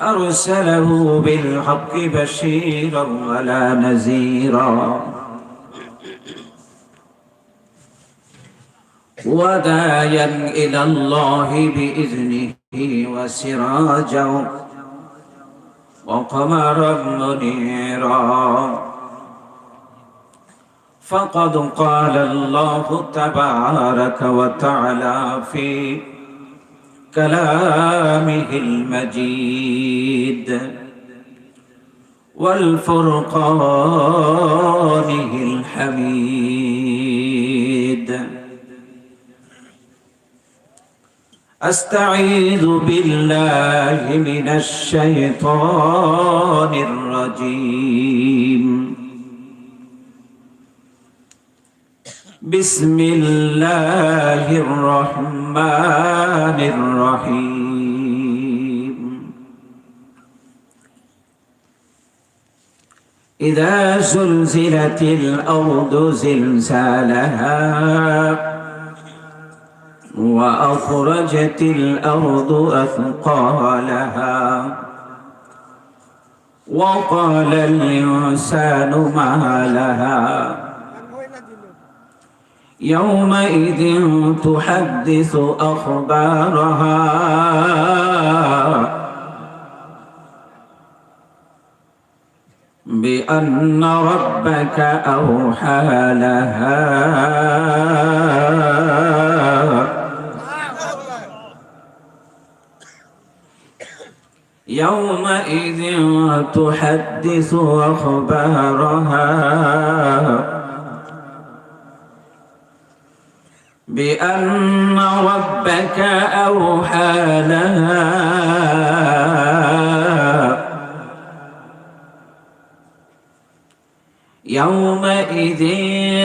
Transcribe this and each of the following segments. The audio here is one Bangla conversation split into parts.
أرسله بالحق بشيرا ولا نذيرا. ودايا إلى الله بإذنه وسراجا وقمرا منيرا. فقد قال الله تبارك وتعالى في كلامه المجيد والفرقانه الحميد. أستعيذ بالله من الشيطان الرجيم. بسم الله الرحمن الرحيم. إذا زلزلت الأرض زلزالها وأخرجت الأرض أثقالها وقال الإنسان ما لها يومئذ تحدث أخبارها. بأن ربك أوحى لها. يومئذ تحدث أخبارها. بأن ربك أوحى لها. يومئذ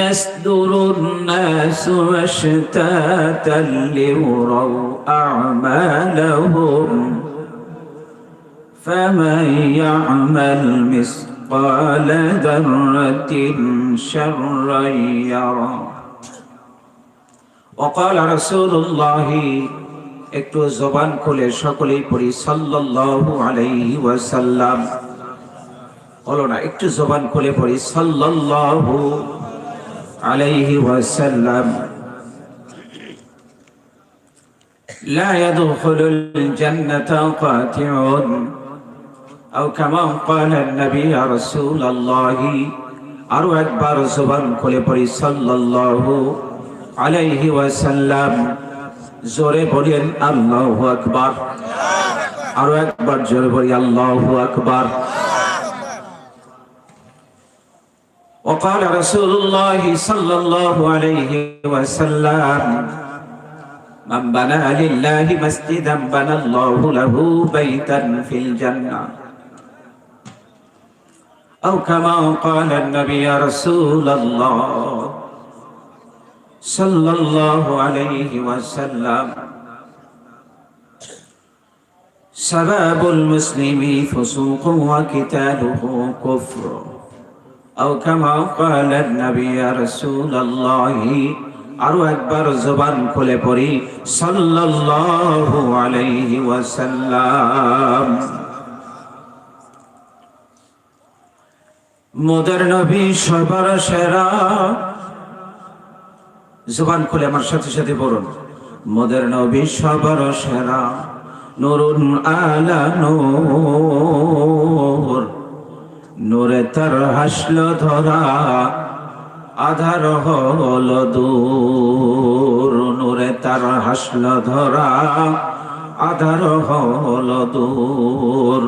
يصدر الناس أشتاتا ليروا أعمالهم. فمن يعمل مثقال ذرة شرا يره. وقال رسول الله একটু জবান খুলে সকলেই পড়ি সাল্লাল্লাহু আলাইহি ওয়াসাল্লাম হলো না একটু জবান খুলে পড়ি সাল্লাল্লাহু আলাইহি ওয়াসাল্লাম لا يدخل الجنة قاتع أو كما قال النبي رسول الله আরো একবার জবান খুলে পড়ি সাল্লাল্লাহু আলাইহি ওয়াসাল্লাম জোরে বলেন আল্লাহু আকবার আরো একবার জোরে বলি আল্লাহু আকবার وقال رسول الله صلى الله عليه وسلم من بنى لله مسجدا بنى الله له بيتا في الجنة أو كما قال النبي رسول الله صلى الله عليه وسلم سباب المسلم فسوق وكتاله كفر أو كما قال النبي رسول الله আরো একবার জবান খুলে পড়ি সাল্লাল্লাহু আলাইহি ওয়াসাল্লাম মোদের নবী সবার সেরা জবান খুলে আমার সাথে সাথে বলুন মোদের নবী সবার সেরা, নুরুন আলা নূর। নূরে তার হাসল ধরা, আধার হল দূর। নূরে তার হাসল ধরা, আধার হল দূর।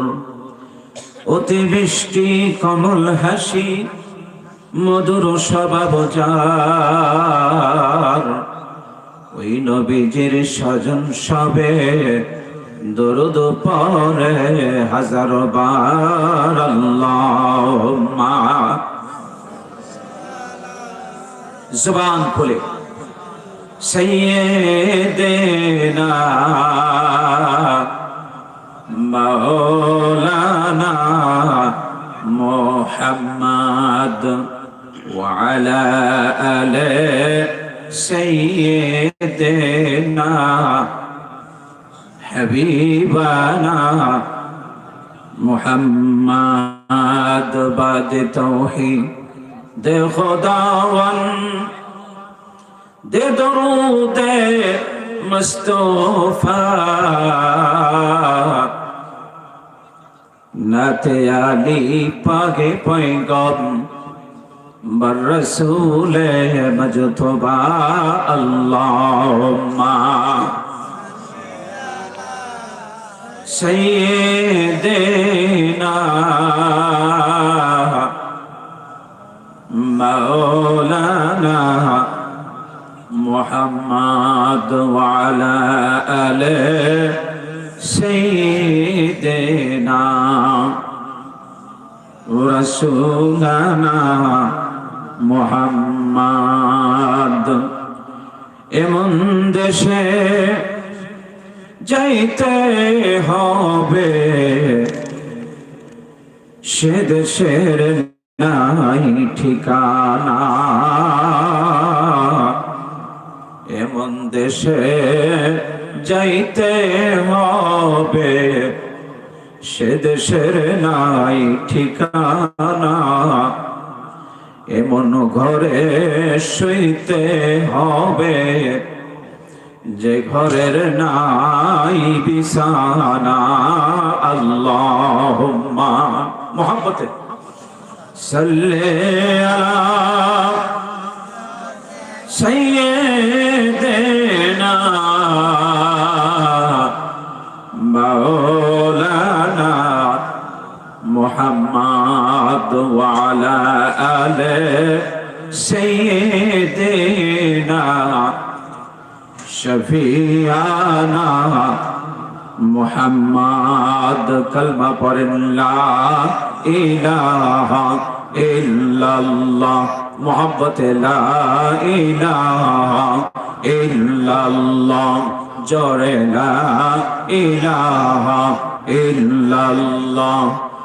অতি বৃষ্টি কমল হাসি মধুর স্বভাব ওই নবীজির স্বজন সবে দরুদ পরে হাজার বার। জবান খুলে। সৈয়দেনা মাওলানা মোহাম্মদ وعلى آل سيدنا حبيبنا محمد بعد توحيد دے خداون درود مصطفى نتيالي باقي بين پیغام بالرسول مجتبى اللهم. سيدنا مولانا محمد وعلى آله سيدنا رسولنا মোহাম্মদ। এমন দেশে যাইতে হবে। সে দেশের নাই ঠিকানা। এমন দেশে যাইতে হবে। সে দেশের নাই ঠিকানা। এমন ঘরে শুইতে হবে। যে ঘরের নাই বিছানা আল্লাহ মোহাম্মতে সাল্লে আলা সাইয়ে وعلى آل سيدنا شفيعنا محمد كلمة پر لا إله إلا الله محبت لا إله إلا الله جرى لا إله إلا الله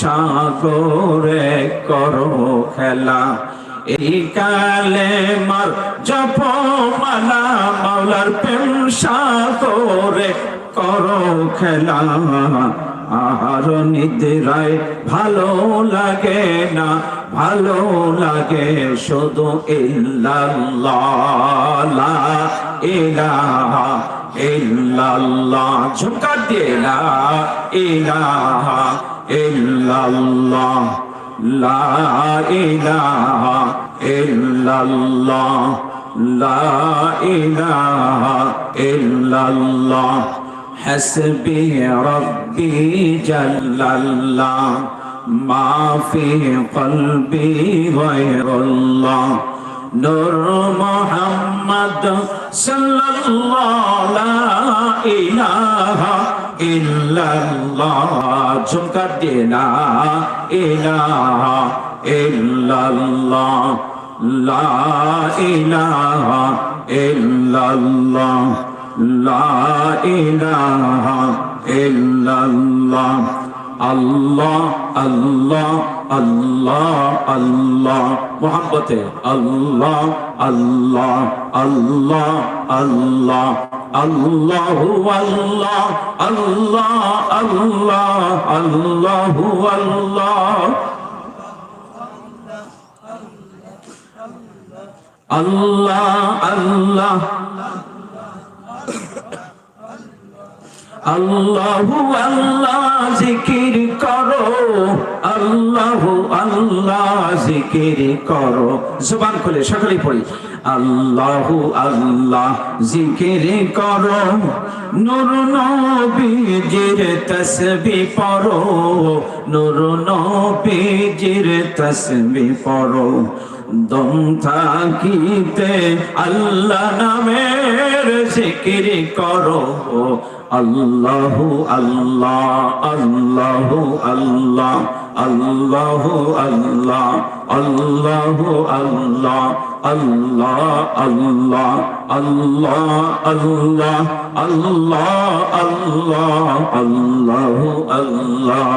সাগরে করো খেলা। এই কালে মার জপ মালা, মাওলার প্রেম সাগরে করো খেলা। আর নিদ্রায় ভালো লাগে না, ভালো লাগে শুধু ইল্লাল্লাহ ইলাহা ইল্লাল্লাহ ঝুমকার দিয়ে লা ইলাহা ইল্লাল্লাহ, লা ইলাহা ইল্লাল্লাহ, লা ইলাহা ইল্লাল্লাহ। হাসবি রব্বি জাল্লাল্লাহ, মা ফি কলবি গায়রুল্লাহ। নূর মোহাম্মদ সাল্লাল্লাহু ইলাহা ইল্লাল্লাহ। ঝুমকার দে না ইলাহা ইল্লাল্লাহ, লা ইলাহা ইল্লাল্লাহ, লা ইলাহা ইল্লাল্লাহ। আল্লাহ আল্লাহ আল্লাহ আল্লাহ। মোহাম্মতে আল্লাহ আল্লাহ আল্লাহ আল্লাহ। আল্লাহ আল্লাহ আল্লাহ আল্লাহ আল্লাহ আল্লাহ। Allah, Allah, আল্লাহু আল্লাহ জিকির করো, আল্লাহু আল্লাহ জিকির করো। জবান খুলে সকলেই পড়ি। আল্লাহু আল্লাহ জিকির করো, নূর নবীজির তসবি পড়ো, নূর নবীজির তসবি পড়ো। দম থাকিতে আল্লাহ নামের জিকির করো। আল্লাহু আল্লাহ আল্লাহু আল্লাহ আল্লাহ আল্লাহ আল্লাহ আল্লাহ আল্লাহ আল্লাহ আল্লাহ আল্লাহ আল্লাহ আল্লাহ আল্লাহ আল্লাহ।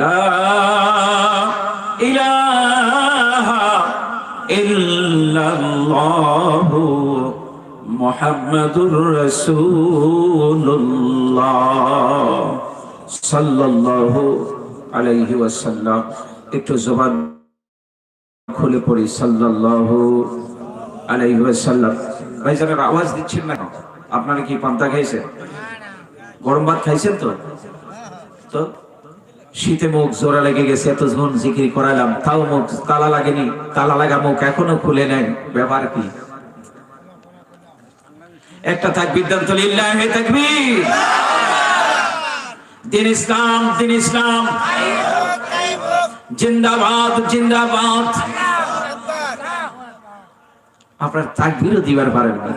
লা ইলাহা ইল্লাল্লাহ মুহাম্মাদুর রাসূলুল্লাহ সাল্লাল্লাহু আলাইহি ওয়াসাল্লাম। একটু জবান খুলে পড়ি, সাল্লাল্লাহু আলাইহি ওয়াসাল্লাম। ভাইজানের আওয়াজ দিচ্ছেন না আপনারা কি পান্তা খাইছেন? গরম ভাত খাইছেন তো? তো? শীতে মুখ জোড়া লেগে গেছে, এতক্ষণ জিকির করালাম তাও মুখ তালা লাগেনি, তালা লাগা মুখ এখনও খুলে নেন ব্যাপার কি? একটা তাকবীর দেন তো, লিল্লাহি দিন ইসলাম দিন ইসলাম। জিন্দাবাদ জিন্দাবাদ। আপনার তাকবীরও দিবার পারেন না।